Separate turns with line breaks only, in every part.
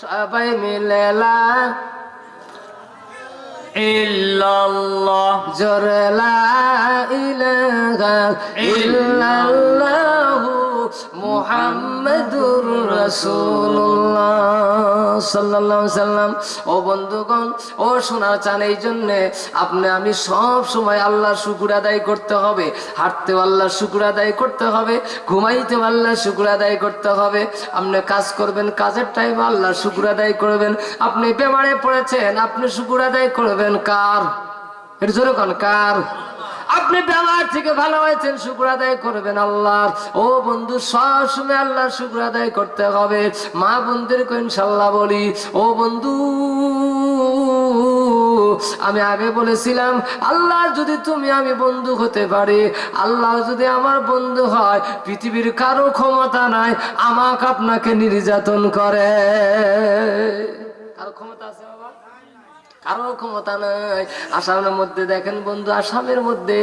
সবাই মিলে লা
ইল্লাল্লাহ
জোরে ইল্লাল্লাহু। মুহাম্মাদুর রাসূলুল্লাহ সাল্লাল্লাহু সাল্লাম। ও বন্ধুগণ, ও শোনা চান, এই জন্য আপনি, আমি সব সময় আল্লাহর শুকুর আদায় করতে হবে। হাঁটতে আল্লাহর শুকুর আদায় করতে হবে ঘুমাইতে আল্লাহর শুকুর আদায় করতে হবে। আপনি কাজ করবেন, কাজের টাইমে আল্লাহর শুকুর আদায় করবেন। আপনি বেমারে পড়েছেন, আপনি শুকুর আদায় করবেন। কার? এর জোরে কার? আপনি ব্যবহার থেকে ভালো হয়েছেন, শুক্র আদায় করবেন আল্লাহর। ও বন্ধু, সবসময় আল্লাহর শুক্র আদায় করতে হবে। মা বন্ধুদেরকে ইনশাল্লাহ বলি, ও বন্ধু, আমি আগে বলেছিলাম, আল্লাহ যদি তুমি আমি বন্ধু হতে পারি, আল্লাহ যদি আমার বন্ধু হয়, পৃথিবীর কারও ক্ষমতা নাই, আমাকে আপনাকে নির্যাতন করে। কারও ক্ষমতা আছে কারও ক্ষমতা নাই। আসামের মধ্যে দেখেন বন্ধু, আসামের মধ্যে,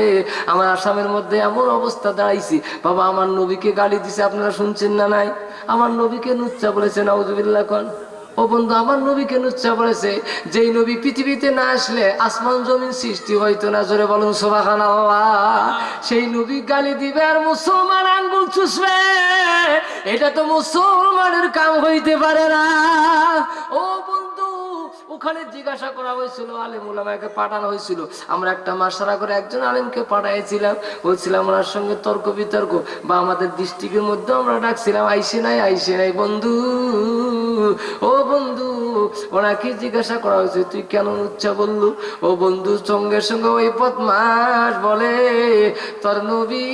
আমার আসামের মধ্যে এমন অবস্থা দাঁড়াইছি। বাবা, আমার নবীকে গালি দিছে, আপনারা শুনছেন না নাই? আমার নবীকে নুচ্চা বলেছে, নাউজুবিল্লাহ কন। ও বন্ধু, আমার নবীকে নুচ্চা বলেছে, যেই নবী পৃথিবীতে না আসলে আসমান জমিন সৃষ্টি হইতো না, জোরে বলুন সোবাখান সেই নবী গালি দিবে আর মুসলমান আঙ্গুল চুষবে। এটা তো মুসলমানের কাম হইতে পারে না। ও বন্ধু ওখানে জিজ্ঞাসা করা হয়েছিল, আলেম উলামাকে পাঠানো হয়েছিল। আমরা একটা মাসারা করে একজন আলেমকে পাঠাইছিলাম। বলছিলাম, ওনার সঙ্গে তর্ক বিতর্ক, বা আমাদের ডিস্ট্রিক্টের মধ্যে আমরা ডাকছিলাম, আইসে নাই আইসে নাই, বন্ধু, ও বন্ধু। ওনাকে জিজ্ঞাসা করা হয়েছে, তুই কেন উচ্চা বললু? ও বন্ধু, সঙ্গে সঙ্গে ওই পথমাস বলে, তোর নবী,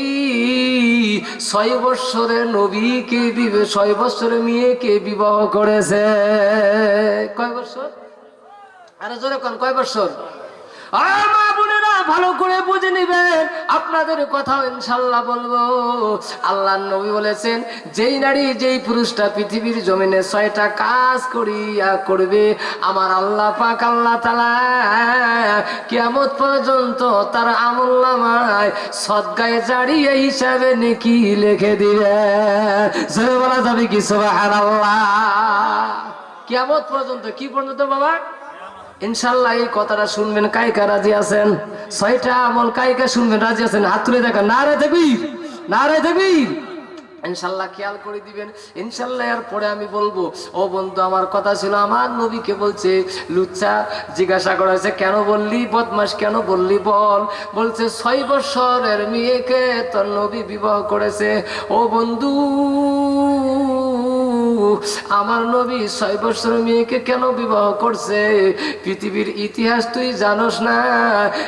ছয় বৎসরের নবীকে বিবে ছয় বৎসরের মেয়েকে বিবাহ করেছে। কয় বছর আরে জোরে কোন, কয় বছর? মা বোনেরা ভালো করে বুঝে নিবেন, আপনাদের কথা ইনশাল্লাহ বলব। আল্লাহ নবী বলেছেন, যেই নারী যেই পুরুষটা পৃথিবীর জমিনে ছয়টা কাজ করিয়া করবে, আমার আল্লাহ পাক আল্লাহ তালা কিয়ামত পর্যন্ত তার আমল নামায় সদ্গায় জাড়িয়ে হিসাবে নাকি লিখে দিবে। জোরে বলা যাবে কি সোবাহান আল্লাহ কিয়ামত পর্যন্ত কি পর্যন্ত বাবা? ইনশাল্লাহ এই কথাটা শুনবেন, কাইকা রাজি আছেন? ছয়টা আমল কাইকা শুনবেন, রাজি আছেন? হাত তুলে দেখেন না রে দেবী না রে দেবী ইনশাল্লাহ খেয়াল করে দিবেন, ইনশাল্লাহ এর পরে আমি বলব, ও বন্ধু, আমার কথা ছিল, আমার নবীকে বলছে, লুচ্চা জিজ্ঞাসা করা হয়েছে, কেন বললি বদমাস কেন বললি বল? বলছে, ছয় বছরের মেয়েকে তোর নবী বিবাহ করেছে। ও বন্ধু আমার নবী ছয় বছর মেয়েকে কেন বিবাহ করছে? পৃথিবীর ইতিহাস তুই জানোস না?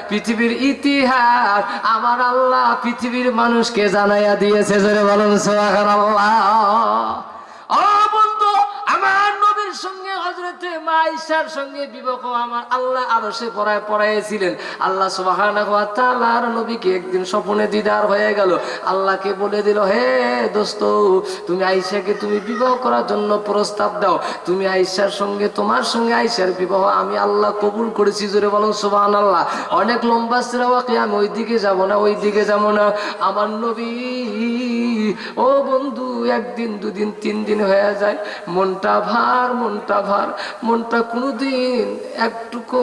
পৃথিবীর ইতিহাস আমার আল্লাহ পৃথিবীর মানুষকে জানাইয়া দিয়েছে, জোরে বলুন সোহাগার আল্লাহ মাইশার সঙ্গে বিবাহ আমার আল্লাহ আরও সে পড়ায় পড়াইছিলেন আল্লাহ সুবহানাহু নবীকে একদিন স্বপ্নে দিদার হয়ে গেল। আল্লাহকে বলে দিল, হে দোস্ত, তুমি আয়েশাকে তুমি বিবাহ করার জন্য প্রস্তাব দাও। তুমি আয়েশার সঙ্গে, তোমার সঙ্গে আয়েশার বিবাহ আমি আল্লাহ কবুল করেছি জোরে বলুন সুবহানাল্লাহ। অনেক লম্বা সিরাওয়াকি আমি ওই দিকে যাব না ওই দিকে যাব না। আমার নবী ও বন্ধু, একদিন, দুদিন, তিন দিন হয়ে যায়। মনটা ভার মনটা ভার, মনটা কোনোদিন একটুকু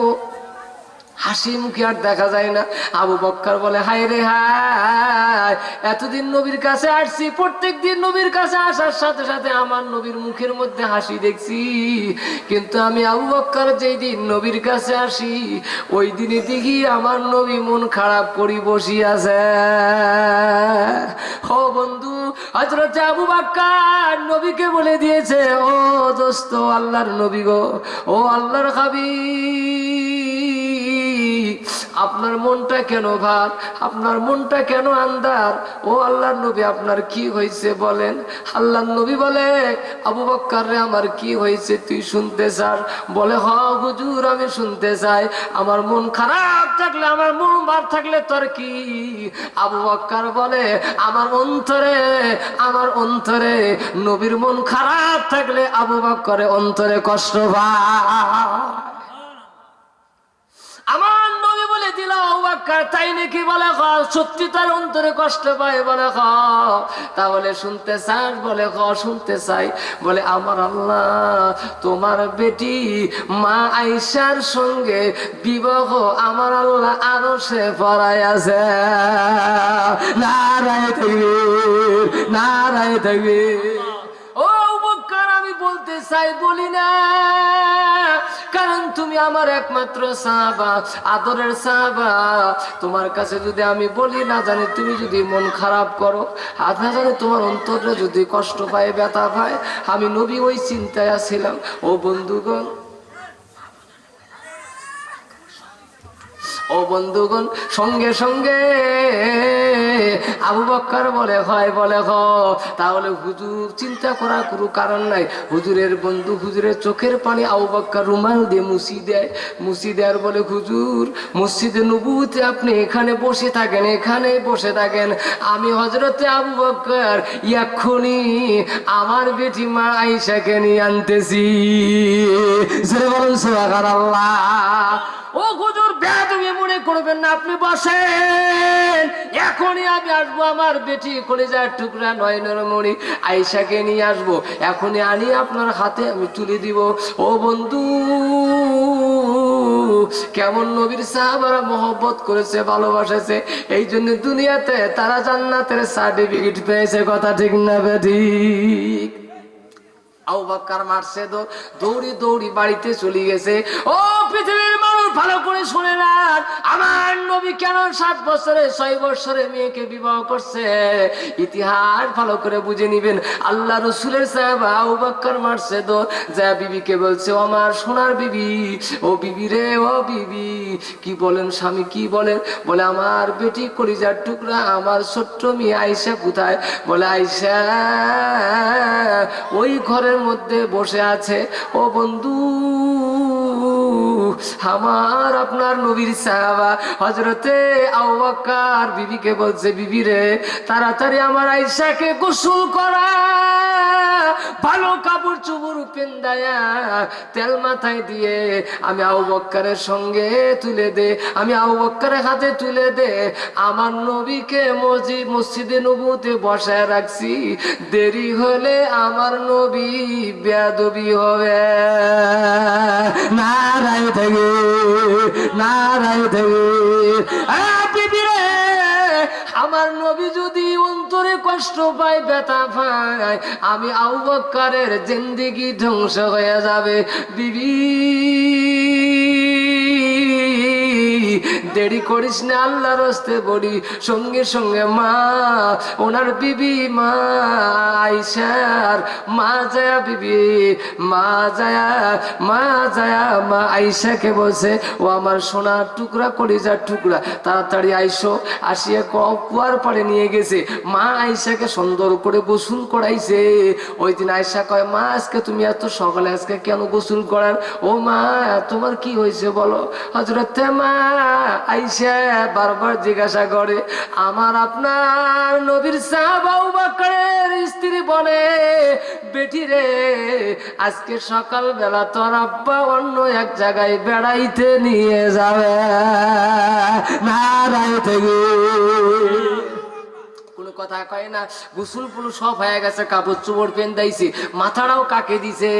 হাসি মুখে আর দেখা যায় না। আবু বক্কর বলে হাই রে হাই এতদিন নবীর কাছে আসছি প্রত্যেক দিন নবীর কাছে আসার সাথে সাথে আমার নবীর মুখের মধ্যে হাসি দেখছি। কিন্তু আমি আবু বক্কর যেই দিন নবীর কাছে আসি, ওই দিনই দেখি আমার নবী মন খারাপ করি বসি আছে ও বন্ধু হজরত আবু বাক্কার নবীকে বলে দিয়েছে, ও দোস্ত, আল্লাহর নবী গো, ও আল্লাহর খাবি আপনার মনটা কেন ভার? আপনার মনটা কেন আন্দার ও আল্লাহর নবী, আপনার কি হয়েছে বলেন? আল্লাহর নবী বলে, আবু বক্কর আমার কি হয়েছে? তুই শুনতে চাস? বলে, হ হুজুর, আমি শুনতে চাই। আমার মন খারাপ থাকলে, আমার মন ভার থাকলে তোর কি? আবু বক্কর বলে, আমার অন্তরে আমার অন্তরে নবীর মন খারাপ থাকলে আবু বক্করে অন্তরে কষ্ট ভা আমার দিল বাক্কার তাই নাকি বলে খ সত্যি তার অন্তরে কষ্ট পায় বলে খ তাহলে শুনতে চাস বলে খ শুনতে চাই। বলে আমার আল্লাহ তোমার বেটি মা আইসার সঙ্গে বিবাহ আমার আল্লাহ আরও সে পড়াই আছে। নারায় থাকবে নারায় থাকবে ও বক্কার আমি বলতে চাই বলি না। কারণ তুমি আমার একমাত্র সাহাবা, আদরের সাহাবা। তোমার কাছে যদি আমি বলি, না জানি তুমি যদি মন খারাপ করো, আর না জানি তোমার অন্তরে যদি কষ্ট পায়, ব্যথা পায়, আমি নবী ওই চিন্তায় আছিলাম। ও বন্ধুগণ ও বন্ধুগণ, সঙ্গে সঙ্গে আবু বক্কর বলে, হয় বলে, হ। তাহলে হুজুর চিন্তা করার কোনো কারণ নাই। হুজুরের বন্ধু হুজুরের চোখের পানি আবু বক্কর রুমাল দিয়ে মুছি দেয়। মুছি দেওয়ার বলে, হুজুর, মসজিদে নবুতে আপনি এখানে বসে থাকেন এখানে বসে থাকেন। আমি হজরতে আবু বক্কর, এক্ষুনি আমার বেটি মা আইসাকে নিয়ে আনতেছি। বলুন সুবহান আল্লাহ ও হুজুর মনে করবেন না, আপনি বসেন। এখনই আমি আসব আমার বেটি কলেজার টুকরা নয়নের মণি নিয়ে আসব। এখনই আনি আপনার হাতে, আমি তুলে দিব। ও বন্ধু, কেমন নবীর সাহাবারা মহব্বত করেছে, ভালোবাসেছে, এই জন্য দুনিয়াতে তারা জান্নাতের সার্টিফিকেট পেয়েছে, কথা ঠিক না বেঠিক আউ বাক্কার মারছে দৌড়ি দৌড়ি বাড়িতে চলে গেছে। ও মানুষ ভালো করে শুনে না আমার নবী কেন সাত বছরে, ছয় বছরে মেয়েকে বিবাহ করছে? ইতিহাস ভালো করে বুঝে নিবেন। আল্লাহ রসুলের সাহেব বাক্কার মারছে তো, যা বিবিকে বলছে আমার সোনার বিবি, ও বিবি রে, ও বিবি। কি বলেন স্বামী, কি বলেন? বলে, আমার বেটি কলিজার টুকরা, আমার ছোট্ট মেয়ে আয়সা কোথায়? বলে আইসা ওই ঘরের মধ্যে বসে আছে। ও বন্ধু আমার আপনার নবীর সাহাবা হজরতে আউবাকার বিবিকে বলছে, বিবি রে, তাড়াতাড়ি আমার আয়সাকে গোসল করা। ভালো কাপড় চুপড় পেন্দায়া তেল মাথায় দিয়ে আমি আউ বক্কারের সঙ্গে তুলে দে, আমি আউ বক্কারের হাতে তুলে দে। আমার নবীকে মসজিদ, মসজিদে নবুতে বসায় রাখছি। দেরি হলে আমার নবী বেয়াদবি হবে। থেকে নারায় দেবে। আমার নবী যদি অন্তরে কষ্ট পায়, ব্যথা পায়, আমি আউবকারের জিন্দিগি ধ্বংস হয়ে যাবে। বিবি দেরি করিস না আল্লাহর হস্তে বলি। সঙ্গে সঙ্গে মা, ওনার বিবি মা আইসার মা জায়া বিবি, মা জায়া মা জায়া, মা আইসাকে বলছে, ও আমার সোনার টুকরা, কলিজার টুকরা, তাড়াতাড়ি আইসো। আসিয়া কুয়ার পাড়ে নিয়ে গেছে। মা আইসাকে সুন্দর করে গোসল করাইছে। ওই দিন আয়সা কয়, মা, আজকে তুমি এত সকালে আজকে কেন গোসল করার? ও মা, তোমার কি হয়েছে বলো? হজরত মা আইসা বারবার জিজ্ঞাসা করে, আমার আপনার নবীর সাহাবাউ বাকরের স্ত্রী বলে, বেটি রে, আজকে সকাল বেলা তোর আব্বা অন্য এক জায়গায় বেড়াইতে নিয়ে যাবে। না থেকে কোনো কথা কয় না, গুসুল পুলু সব হয়ে গেছে, কাপড় চোপড় পেন দিয়েছে মাথাটাও কাকে দিছে?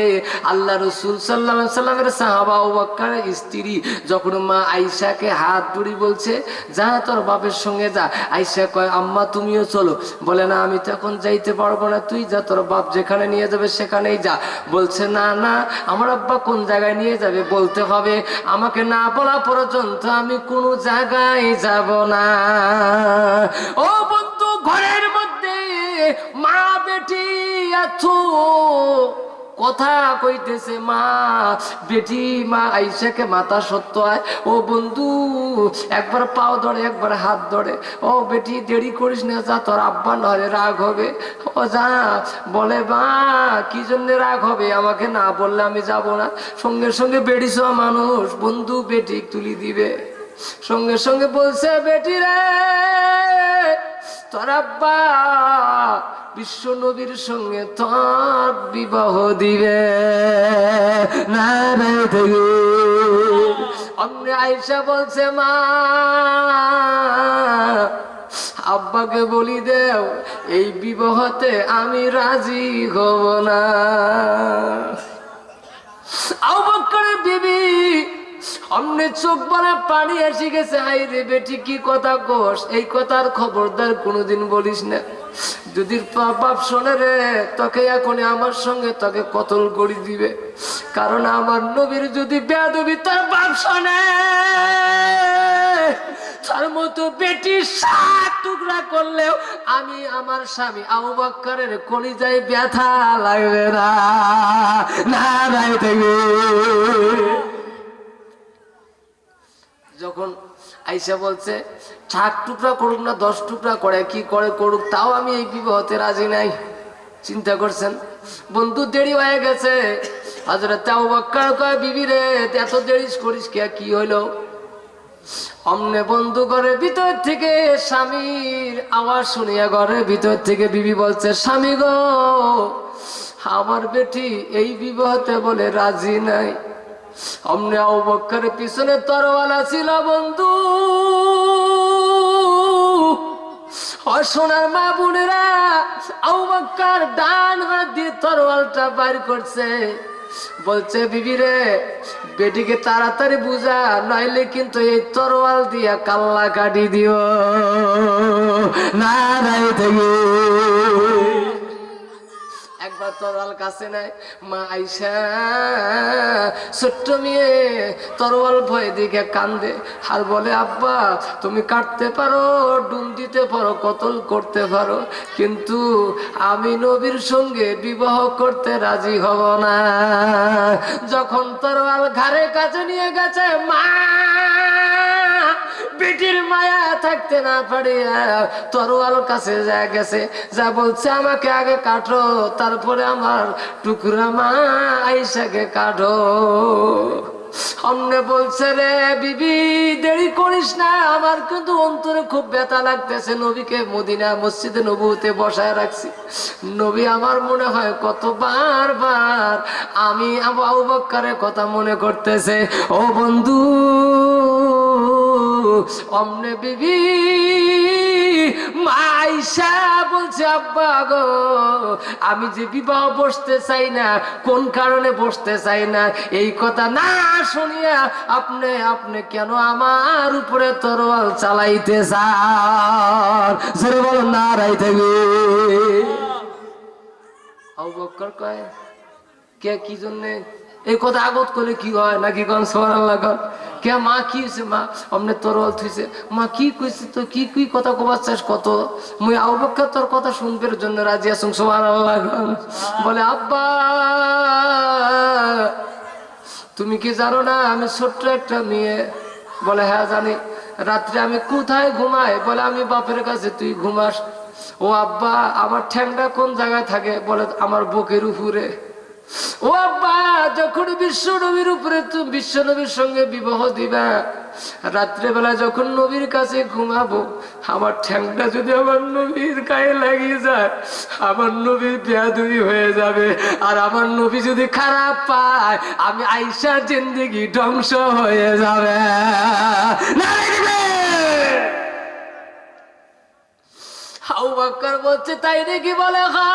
আল্লাহ রসুল সাল্লাহ সাল্লামের সাহাবা ও বক্কার স্ত্রী যখন মা আইসাকে হাত ধরি বলছে, যা তোর বাপের সঙ্গে যা। আইসা কয়, আম্মা, তুমিও চলো। বলে, না, আমি তো এখন যাইতে পারব না, তুই যা, তোর বাপ যেখানে নিয়ে যাবে সেখানেই যা। বলছে, না না, আমার আব্বা কোন জায়গায় নিয়ে যাবে বলতে হবে। আমাকে না বলা পর্যন্ত আমি কোনো জায়গায় যাব না। ও এত কথা কইতেছে মা, বেটি, মা আইসাকে মাথা সত্য হয়। ও বন্ধু, একবার পাও ধরে, একবার হাত ধরে। ও বেটি, দেরি করিস না, যা, তোর আব্বা নয় রাগ হবে। ও যা, বলে, মা, কি জন্য রাগ হবে? আমাকে না বললে আমি যাব না। সঙ্গে সঙ্গে বেড়িস মানুষ, বন্ধু, বেটি, তুলি দিবে। সঙ্গে সঙ্গে বলছে, বেটি রে, তোর আব্বা বিশ্ব নবীর সঙ্গে তোর বিবাহ দিবে। না অমনি আইসা বলছে, মা, আব্বাকে বলি দেও, এই বিবাহতে আমি রাজি হব না। বিবি অমনে চোখ বলে পানি এসে গেছে। আই রে বেটি, কি কথা কোস? এই কথার খবরদার কোনোদিন বলিস না। যদি বাপ শোনে রে, তোকে এখনই আমার সঙ্গে তোকে কতল করে দিবে। কারণ আমার নবীর যদি বেদবি তার বাপ শোনে, তার মতো বেটি সাত টুকরা করলেও আমি আমার স্বামী আবু বক্করের কলিজায় ব্যথা লাগবে না। না থেকে যখন আইসা বলছে সাত টুকরা করুক না, দশ টুকরা করে, কি করে করুক, তাও আমি এই বিবাহতে রাজি নাই। চিন্তা করছেন? বন্ধু, দেরি হয়ে গেছে। হাজরা তাও বাক্কার কয়, বিবি রে এত দেরি করিস কে, কি হইল? অমনে বন্ধু ঘরের ভিতর থেকে স্বামীর আওয়াজ শুনিয়া ঘরের ভিতর থেকে বিবি বলছে, স্বামী গো, আমার বেটি এই বিবাহতে বলে রাজি নাই অবক্ষের পিছনে তরওয়ালা ছিল, বন্ধু। মা বোনেরা ডান হাত দিয়ে তরোয়ালটা বাইর করছে। বলছে, বিবি রে, বেটিকে তাড়াতাড়ি বুঝা, নইলে কিন্তু এই তরোয়াল দিয়া কাল্লা কাটি দিও। না রাই থেকে একবার তরোয়াল কাছে নাই মা আইসা, ছোট্ট মেয়ে তরোয়াল ভয় দিকে কান্দে। আর বলে, আব্বা, তুমি কাটতে পারো, ডুম দিতে পারো, কতল করতে পারো। কিন্তু আমি নবীর সঙ্গে বিবাহ করতে রাজি হব না। যখন তরোয়াল ঘাড়ে কাছে নিয়ে গেছে, মা! থাকতে না পারিয়া তরোয়াল কাছে যা গেছে, যা বলছে আমাকে আগে কাটো, তারপরে আমার টুকরা মা আইসাকে কাটো। অন্যে বলছে, রে বিবি, দেরি করিস না, আমার কিন্তু অন্তরে খুব ব্যথা লাগতেছে। নবীকে মদিনা মসজিদে নবুতে বসায় রাখছি। নবী আমার মনে হয় কত বারবার আমি আবু আবু বক্কারের কথা মনে করতেছে। ও বন্ধু অমনে বিবি, মাইশা বলছে, আব্বা গো, আমি যে বিবাহ বসতে চাই না, কোন কারণে বসতে চাই না, এই কথা না শুনিয়া আপনি আপনি কেন আমার উপরে তরোয়াল চালাইতে চান? জোরে বলো না রাই থেকে আবু বক্কর কয়, কে, কি জন্যে এই কথা আগত করলে কি হয়? নাকি কন সোয়ার আল্লাহ কে মা কি হয়েছে মা, অমনে তরল থুইছে মা কি কইছে? তো কি কি কথা কবার চাস কত? মুই আবক্কা তোর কথা শুনবের জন্য রাজি আসুন সোয়ার আল্লাহ বলে, আব্বা, তুমি কি জানো না, আমি ছোট্ট একটা মেয়ে। বলে হ্যাঁ জানি। রাত্রে আমি কোথায় ঘুমাই? বলে, আমি বাপের কাছে তুই ঘুমাস। ও আব্বা, আমার ঠ্যাংটা কোন জায়গায় থাকে? বলে, আমার বুকের উপরে। ও আব্বা, যখন বিশ্ব নবীর উপরে তুমি বিশ্ব নবীর সঙ্গে বিবাহ দিবা, রাত্রেবেলা যখন নবীর কাছে ঘুমাবো, আমার ঠ্যাংটা যদি আমার নবীর গায়ে লাগিয়ে যায়, আমার নবীর বেয়াদুই হয়ে যাবে। আর আমার নবী যদি খারাপ পায়, আমি আইসা জিন্দিগি ধ্বংস হয়ে যাবে। হাউ বাক্কার বলছে, তাই নাকি বলে হা?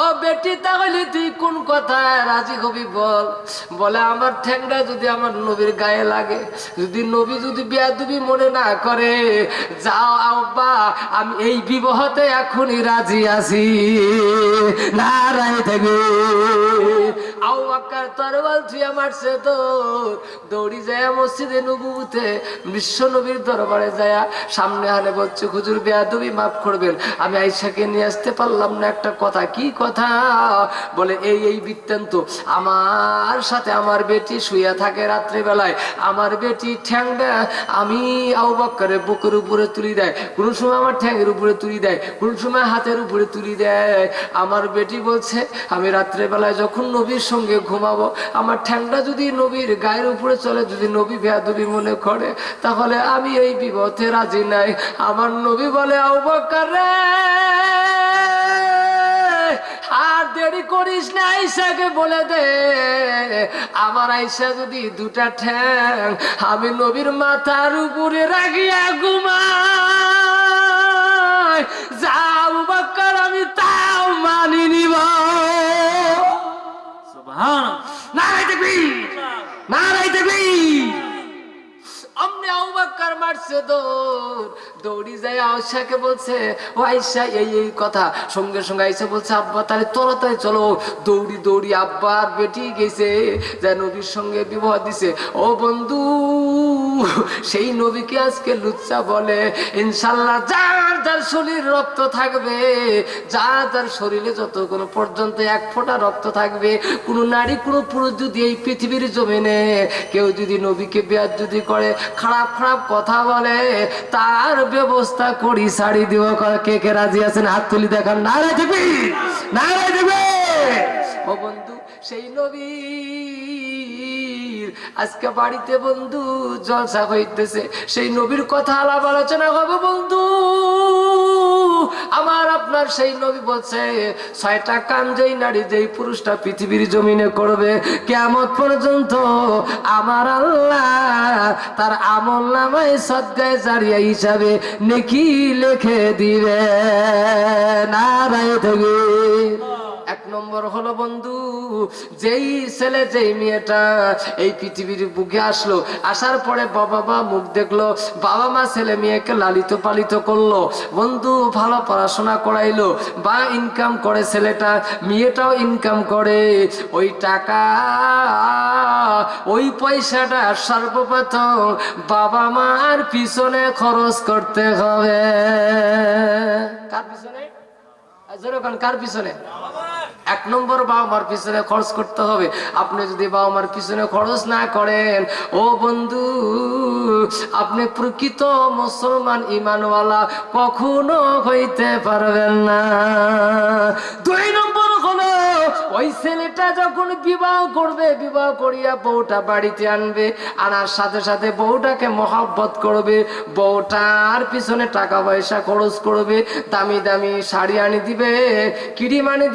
ও বেটি, তাহলে তুই কোন কথায় রাজি হবি বল? বলে, আমার ঠ্যাংরা যদি আমার নবীর গায়ে লাগে, যদি নবী যদি বিয়া দুবি মনে না করে, যাও আব্বা, আমি এই বিবাহতে এখনই রাজি আছি। না রাই তরবাল মারছে তো দৌড়ি যায় মসজিদে নবুতে বিশ্ব নবীর দরবারে যায় সামনে হানে বলছে মাফ করবেন। আমি আইসাকে নিয়ে আসতে পারলাম না একটা কথা। কি কথা? বলে, এই এই বৃত্তান্ত। আমার সাথে আমার বেটি শুয়ে থাকে রাত্রিবেলায়। আমার বেটি ঠ্যাংটা আমি আউ বাক্কারে বুকের উপরে তুলি দেয়। কোন সময় আমার ঠ্যাংয়ের উপরে তুলি দেয়, কোন সময় হাতের উপরে তুলি দেয়। আমার বেটি বলছে, আমি রাত্রেবেলায় যখন নবীর সঙ্গে ঘুমাবো। আমার ঠ্যাংটা যদি নবীর গায়ের উপরে চলে, যদি নবী বেয়াদবি মনে করে, তাহলে আমি এই বিপথে রাজি নাই। আমার নবী বলে আউ রে, আর দেরি করিস না আইসাকে বলে দে। আমার আইসা যদি দুটা ঠ্যাং, আমি নবীর মাথার উপরে রাখিয়া ঘুমাই দৌড় দৌড়ি বলছে, ও আয়সা এই এই কথা। সঙ্গে সঙ্গে বলছে, আব্বা, তাহলে তাই চলো। দৌড়ি দৌড়ি আব্বার বেটি গেছে, যে নবীর সঙ্গে বিবাহ দিছে। ও বন্ধু সেই নবীকে আজকে লুচ্চা বলে, ইনশাল্লাহ যার যার শরীর রক্ত থাকবে, যার যার শরীরে যতক্ষণ পর্যন্ত এক ফোঁটা রক্ত থাকবে, কোনো নারী, কোনো পুরুষ যদি এই পৃথিবীর জমিনে কেউ যদি নবীকে বেয়ার যদি করে, খারাপ খারাপ কথা বলে, তার ব্যবস্থা করি, শাড়ি দিব কে কে রাজি আছেন? হাত তুলি দেখান নারায় দেবে নারায় দেবে। ও বন্ধু, সেই নবীর আজকে বাড়িতে বন্ধু, জলসা হইতেছে। সেই নবীর কথা আলাপ আলোচনা হবে বন্ধু। আমার আপনার সেই নবী বলছে, ছয়টা কাম যেই নারী যেই পুরুষটা পৃথিবীর জমিনে করবে কেমন পর্যন্ত আমার আল্লাহ তার আমল নামায় সদ্গায় জারিয়া হিসাবে নেকি লেখে দিবে। নারায় থেকে। এক নম্বর হলো, বন্ধু, যেই ছেলে, যেই মেয়েটা এই পৃথিবীর বুকে আসলো, আসার পরে বাবা মা মুখ দেখল, বাবা মা ছেলে মেয়েকে লালিত পালিত করল, বন্ধু, ভালো পড়াশোনা করাইলো, বা ইনকাম করে ছেলেটা, মেয়েটাও ইনকাম করে, ওই টাকা, ওই পয়সাটা সর্বপ্রথম বাবা মার পিছনে খরচ করতে হবে। কার পিছনে? কার পিছনে? এক নম্বর বাবা মার পিছনে খরচ করতে হবে। আপনি যদি বাবা মার পিছনে খরচ না করেন, ও বন্ধু, আপনি প্রকৃত মুসলমান ইমানওয়ালা কখনো হইতে পারবেন না। দুই নম্বর হলো, ওই ছেলেটা যখন বিবাহ করবে, বিবাহ করিয়া বউটা বাড়িতে আনবে, আনার সাথে সাথে বউটাকে মহাব্বত করবে, বউটার পিছনে টাকা পয়সা খরচ করবে, দামি দামি শাড়ি আনি দিবে কিড়ি মানি